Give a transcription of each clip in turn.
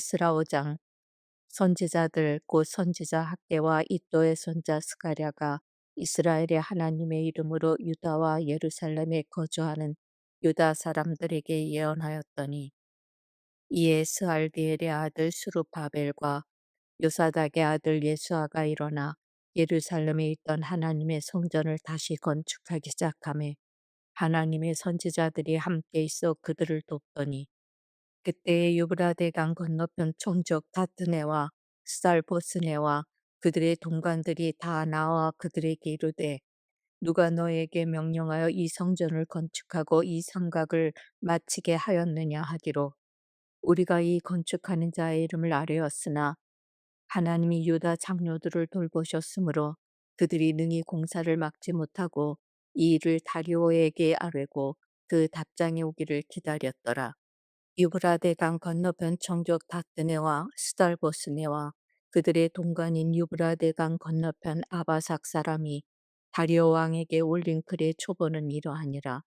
에스라 5장. 선지자들 곧 선지자 학계와 이또의 손자 스가랴가 이스라엘의 하나님의 이름으로 유다와 예루살렘에 거주하는 유다 사람들에게 예언하였더니 이에 스알디엘의 아들 수르바벨과 요사닥의 아들 예수아가 일어나 예루살렘에 있던 하나님의 성전을 다시 건축하기 시작하며 하나님의 선지자들이 함께 있어 그들을 돕더니 그때의 유브라데 강 건너편 총적 다트네와 스달보스네와 그들의 동관들이 다 나와 그들에게 이르되 누가 너에게 명령하여 이 성전을 건축하고 이 성곽을 마치게 하였느냐 하기로 우리가 이 건축하는 자의 이름을 아뢰었으나 하나님이 유다 장로들을 돌보셨으므로 그들이 능히 공사를 막지 못하고 이 일을 다리오에게 아뢰고 그 답장이 오기를 기다렸더라. 유브라데강 건너편 총족 다뜨네와 스달보스네와 그들의 동관인 유브라데강 건너편 아바삭 사람이 다리오 왕에게 올린 글의 초보는 이러하니라.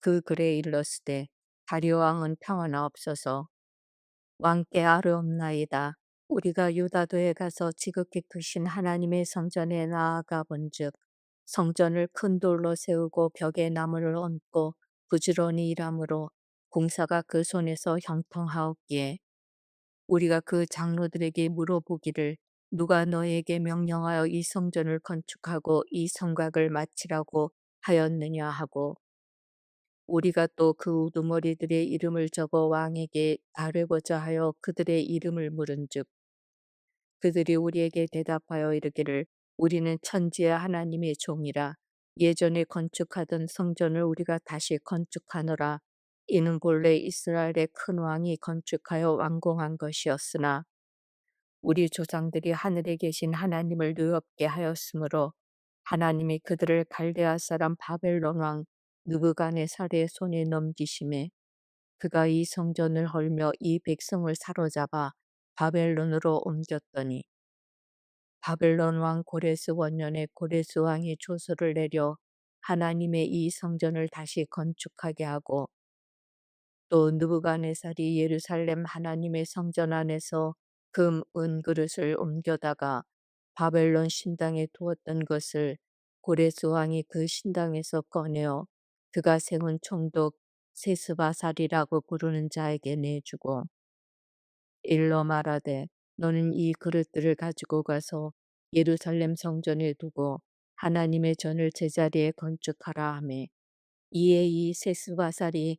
그 글에 일렀으되 다리오 왕은 평화나 없어서 왕께 아뢰옵나이다. 우리가 유다도에 가서 지극히 크신 하나님의 성전에 나아가 본즉 성전을 큰 돌로 세우고 벽에 나무를 얹고 부지런히 일함으로 공사가 그 손에서 형통하옵기에 우리가 그 장로들에게 물어보기를 누가 너에게 명령하여 이 성전을 건축하고 이 성곽을 마치라고 하였느냐 하고 우리가 또 그 우두머리들의 이름을 적어 왕에게 아뢰고자 하여 그들의 이름을 물은즉 그들이 우리에게 대답하여 이르기를 우리는 천지의 하나님의 종이라. 예전에 건축하던 성전을 우리가 다시 건축하노라 이는 본래 이스라엘의 큰 왕이 건축하여 완공한 것이었으나 우리 조상들이 하늘에 계신 하나님을 누엽게 하였으므로 하나님이 그들을 갈대아 사람 바벨론 왕 느부갓네살의 손에 넘기심에 그가 이 성전을 헐며 이 백성을 사로잡아 바벨론으로 옮겼더니 바벨론 왕 고레스 원년에 고레스 왕이 조서를 내려 하나님의 이 성전을 다시 건축하게 하고 또 느부갓네살이 예루살렘 하나님의 성전 안에서 금, 은 그릇을 옮겨다가 바벨론 신당에 두었던 것을 고레스 왕이 그 신당에서 꺼내어 그가 세운 총독 세스바살이라고 부르는 자에게 내주고 일러 말하되 너는 이 그릇들을 가지고 가서 예루살렘 성전에 두고 하나님의 전을 제자리에 건축하라 하매 이에 이 세스바살이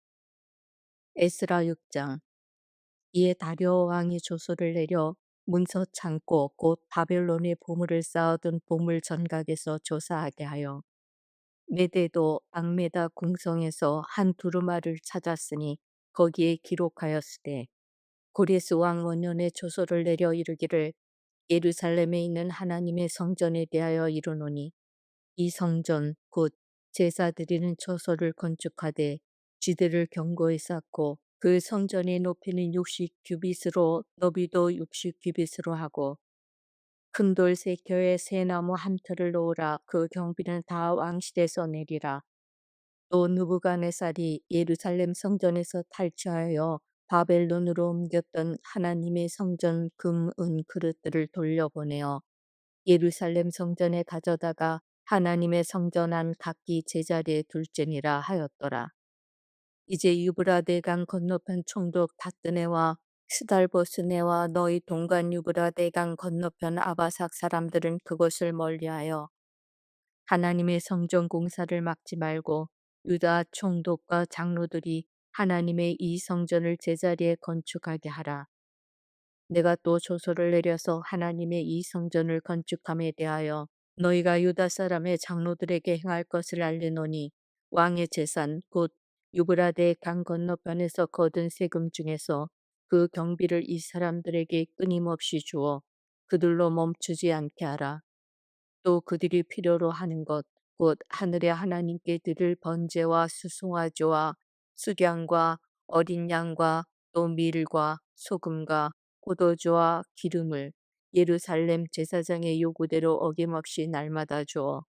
에스라 6장. 이에 다리오 왕이 조서를 내려 문서 창고 곧 바벨론의 보물을 쌓아둔 보물 전각에서 조사하게 하여 메대도 악메다 궁성에서 한 두루마를 찾았으니 거기에 기록하였으되 고레스 왕 원년에 조서를 내려 이르기를 예루살렘에 있는 하나님의 성전에 대하여 이르노니 이 성전 곧 제사 드리는 처소를 건축하되 지대를 견고히 쌓고 그 성전의 높이는 60 규빗으로 너비도 60 규빗으로 하고 큰 돌 세 켜에 새 나무 한 틀을 놓으라 그 경비는 다 왕실에서 내리라 또 누부갓네살이 예루살렘 성전에서 탈취하여 바벨론으로 옮겼던 하나님의 성전 금, 은 그릇들을 돌려보내어 예루살렘 성전에 가져다가 하나님의 성전 안 각기 제자리에 둘째니라 하였더라. 이제 유브라데강 건너편 총독 다뜨네와 스달보스네와 너희 동관 유브라데강 건너편 아바삭 사람들은 그것을 멀리하여 하나님의 성전 공사를 막지 말고 유다 총독과 장로들이 하나님의 이 성전을 제자리에 건축하게 하라. 내가 또 조서를 내려서 하나님의 이 성전을 건축함에 대하여 너희가 유다 사람의 장로들에게 행할 것을 알리노니 왕의 재산 곧 유브라데 강 건너편에서 거둔 세금 중에서 그 경비를 이 사람들에게 끊임없이 주어 그들로 멈추지 않게 하라. 또 그들이 필요로 하는 것, 곧 하늘의 하나님께 드릴 번제와 수송아지와 수량과 어린 양과 또 밀과 소금과 포도주와 기름을 예루살렘 제사장의 요구대로 어김없이 날마다 주어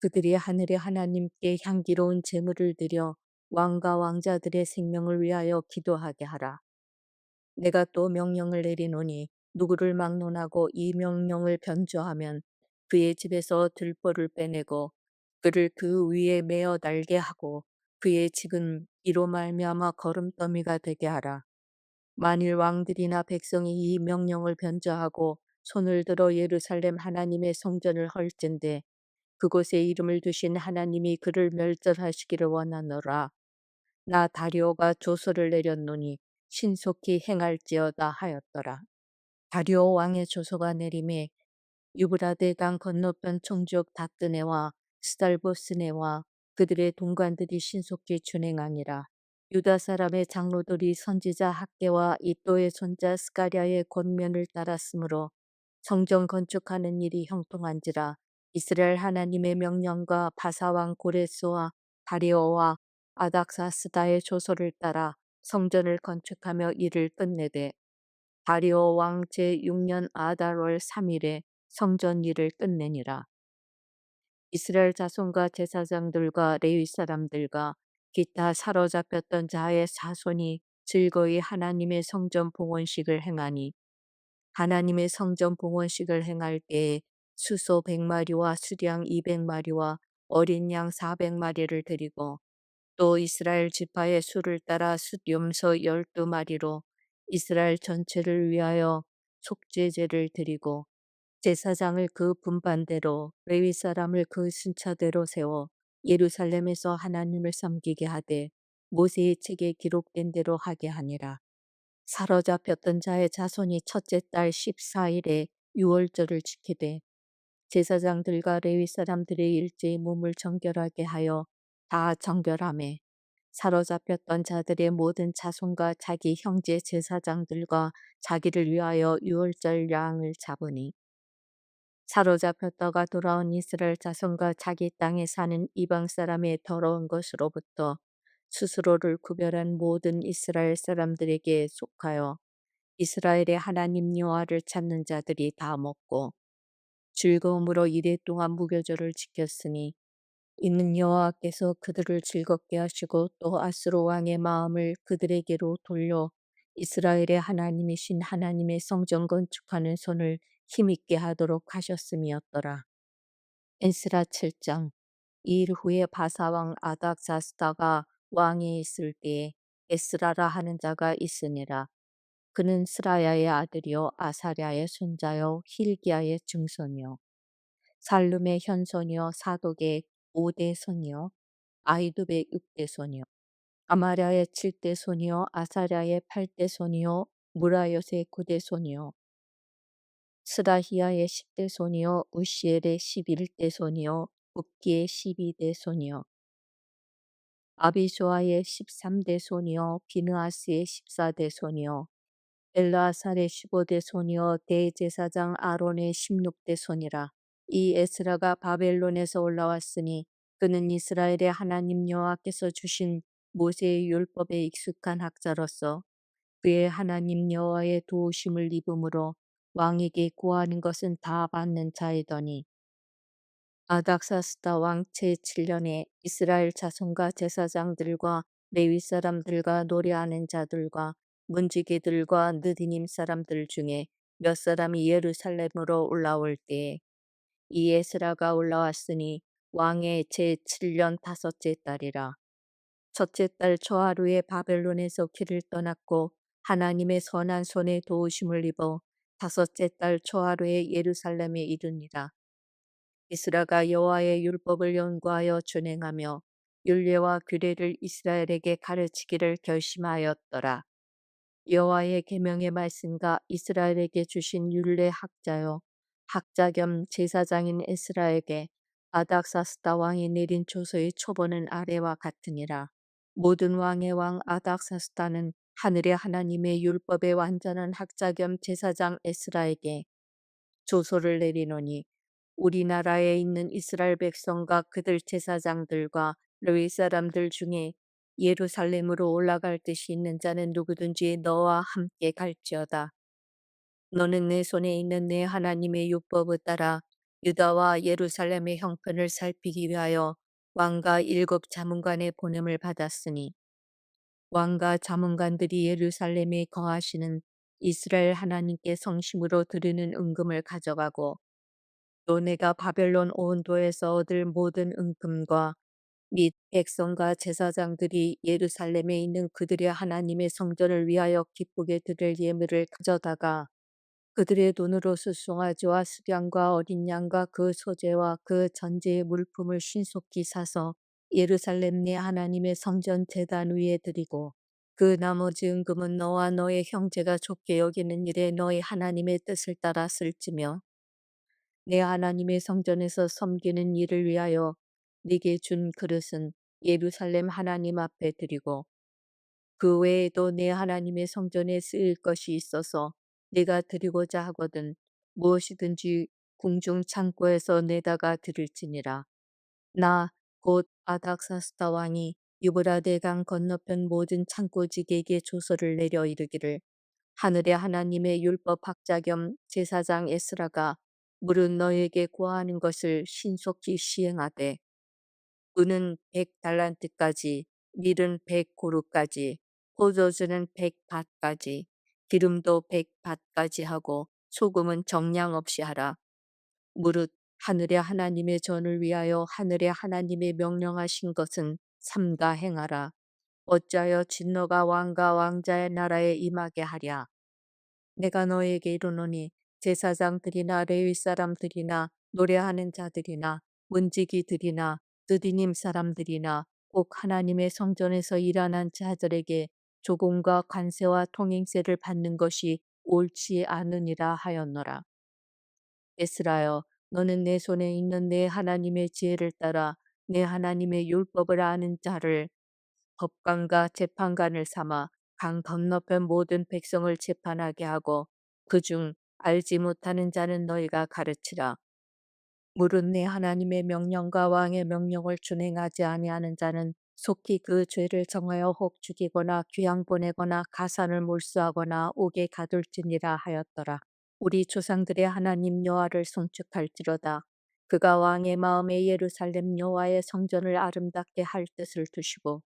그들이 하늘의 하나님께 향기로운 제물을 드려 왕과 왕자들의 생명을 위하여 기도하게 하라. 내가 또 명령을 내리노니 누구를 막론하고 이 명령을 변조하면 그의 집에서 들보를 빼내고 그를 그 위에 메어 달게 하고 그의 집은 이로 말미암아 거름더미가 되게 하라. 만일 왕들이나 백성이 이 명령을 변조하고 손을 들어 예루살렘 하나님의 성전을 헐진대 그곳에 이름을 두신 하나님이 그를 멸절하시기를 원하노라. 나 다리오가 조서를 내렸노니 신속히 행할지어다 하였더라. 다리오 왕의 조서가 내림에 유브라데 강 건너편 총족 다뜨네와 스달보스네와 그들의 동관들이 신속히 준행하니라. 유다 사람의 장로들이 선지자 학계와 이또의 손자 스가랴의 권면을 따랐으므로 성전 건축하는 일이 형통한지라 이스라엘 하나님의 명령과 바사왕 고레스와 다리오와 아닥사스다의 조서를 따라 성전을 건축하며 일을 끝내되 다리오 왕 제6년 아달월 3일에 성전 일을 끝내니라. 이스라엘 자손과 제사장들과 레위 사람들과 기타 사로잡혔던 자의 자손이 즐거이 하나님의 성전 봉헌식을 행하니 하나님의 성전 봉헌식을 행할 때에 수소 100마리와 수량 200마리와 어린 양 400마리를 드리고 또 이스라엘 지파의 수를 따라 숫 염소 12마리로 이스라엘 전체를 위하여 속죄제를 드리고 제사장을 그 분반대로 레위 사람을 그 순차대로 세워 예루살렘에서 하나님을 섬기게 하되 모세의 책에 기록된 대로 하게 하니라. 사로잡혔던 자의 자손이 첫째 달 14일에 유월절을 지키되 제사장들과 레위 사람들의 일제히 몸을 정결하게 하여 다 정결함에 사로잡혔던 자들의 모든 자손과 자기 형제 제사장들과 자기를 위하여 유월절 양을 잡으니 사로잡혔다가 돌아온 이스라엘 자손과 자기 땅에 사는 이방 사람의 더러운 것으로부터 스스로를 구별한 모든 이스라엘 사람들에게 속하여 이스라엘의 하나님 여호와를 찾는 자들이 다 먹고 즐거움으로 이래 동안 무교절을 지켰으니 이는 여호와께서 그들을 즐겁게 하시고 또 아스로 왕의 마음을 그들에게로 돌려 이스라엘의 하나님이신 하나님의 성전 건축하는 손을 힘있게 하도록 하셨음이었더라. 엔스라 7장 이일 후에 바사왕 아닥사스다가 왕이 있을 때에 에스라라 하는 자가 있으니라. 그는 스라야의 아들이요 아사랴의 손자요 힐기야의 증손이요 살룸의 현손이요 사독의 5대 손이요 아이두의 6대 손이요 아마랴의 7대 손이요 아사랴의 8대 손이요 무라요의 9대 손이요 스라히야의 10대 손이요 우시엘의 11대 손이요 붓기의 12대 손이요 아비쇼아의 13대 손이요 비느아스의 14대 손이요 엘라살의 15대 손이요 대제사장 아론의 16대 손이라 이 에스라가 바벨론에서 올라왔으니 그는 이스라엘의 하나님 여호와께서 주신 모세의 율법에 익숙한 학자로서 그의 하나님 여호와의 도우심을 입음으로 왕에게 구하는 것은 다 받는 자이더니 아닥사스다 왕 제7년에 이스라엘 자손과 제사장들과 레위 사람들과 노래하는 자들과 문지기들과 느디님 사람들 중에 몇 사람이 예루살렘으로 올라올 때에 이 에스라가 올라왔으니 왕의 제 7년 다섯째 달이라. 첫째 달 초하루에 바벨론에서 길을 떠났고 하나님의 선한 손에 도우심을 입어 다섯째 달 초하루에 예루살렘에 이르니라. 이스라가 여호와의 율법을 연구하여 준행하며 율례와 규례를 이스라엘에게 가르치기를 결심하였더라. 여호와의 계명의 말씀과 이스라엘에게 주신 율례 학자요 학자 겸 제사장인 에스라에게 아닥사스다 왕이 내린 조서의 초본은 아래와 같으니라. 모든 왕의 왕 아닥사스다는 하늘의 하나님의 율법의 완전한 학자 겸 제사장 에스라에게 조서를 내리노니 우리나라에 있는 이스라엘 백성과 그들 제사장들과 레위 사람들 중에 예루살렘으로 올라갈 뜻이 있는 자는 누구든지 너와 함께 갈지어다. 너는 내 손에 있는 내 하나님의 율법을 따라 유다와 예루살렘의 형편을 살피기 위하여 왕과 일곱 자문관의 보냄을 받았으니 왕과 자문관들이 예루살렘에 거하시는 이스라엘 하나님께 성심으로 드리는 은금을 가져가고 또 내가 바벨론 온도에서 얻을 모든 은금과 및 백성과 제사장들이 예루살렘에 있는 그들의 하나님의 성전을 위하여 기쁘게 드릴 예물을 가져다가 그들의 돈으로 수송아지와 수량과 어린 양과 그 소재와 그 전제의 물품을 신속히 사서 예루살렘 내 하나님의 성전 제단 위에 드리고 그 나머지 은금은 너와 너의 형제가 좋게 여기는 일에 너희 하나님의 뜻을 따라 쓸지며 내 하나님의 성전에서 섬기는 일을 위하여 네게 준 그릇은 예루살렘 하나님 앞에 드리고 그 외에도 내 하나님의 성전에 쓰일 것이 있어서 네가 드리고자 하거든 무엇이든지 궁중 창고에서 내다가 드릴지니라. 나 곧 아닥사스다 왕이 유브라데 강 건너편 모든 창고직에게 조서를 내려 이르기를 하늘의 하나님의 율법 학자 겸 제사장 에스라가 물은 너에게 구하는 것을 신속히 시행하되 은은 백 달란트까지 밀은 백 고루까지 포도주는 백 밭까지 기름도 백 밭까지 하고 소금은 정량 없이 하라. 무릇 하늘의 하나님의 전을 위하여 하늘의 하나님의 명령하신 것은 삼가 행하라. 어찌하여 진노가 왕과 왕자의 나라에 임하게 하랴. 내가 너에게 이르노니 제사장들이나 레위 사람들이나 노래하는 자들이나 문지기들이나 느디님 사람들이나 꼭 하나님의 성전에서 일어난 자들에게 조공과 관세와 통행세를 받는 것이 옳지 않으니라 하였노라. 에스라여 너는 내 손에 있는 내 하나님의 지혜를 따라 내 하나님의 율법을 아는 자를 법관과 재판관을 삼아 강 건너편 모든 백성을 재판하게 하고 그 중 알지 못하는 자는 너희가 가르치라. 물은 내 하나님의 명령과 왕의 명령을 준행하지 아니하는 자는 속히 그 죄를 정하여 혹 죽이거나 귀양 보내거나 가산을 몰수하거나 옥에 가둘지니라 하였더라. 우리 조상들의 하나님 여호와를 송축할지로다. 그가 왕의 마음에 예루살렘 여호와의 성전을 아름답게 할 뜻을 두시고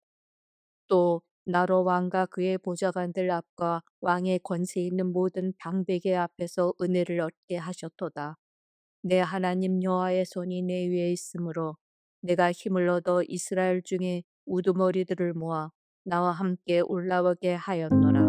또 나로 왕과 그의 보좌관들 앞과 왕의 권세 있는 모든 방백의 앞에서 은혜를 얻게 하셨도다. 내 하나님 여호와의 손이 내 위에 있으므로 내가 힘을 얻어 이스라엘 중에 우두머리들을 모아 나와 함께 올라오게 하였노라.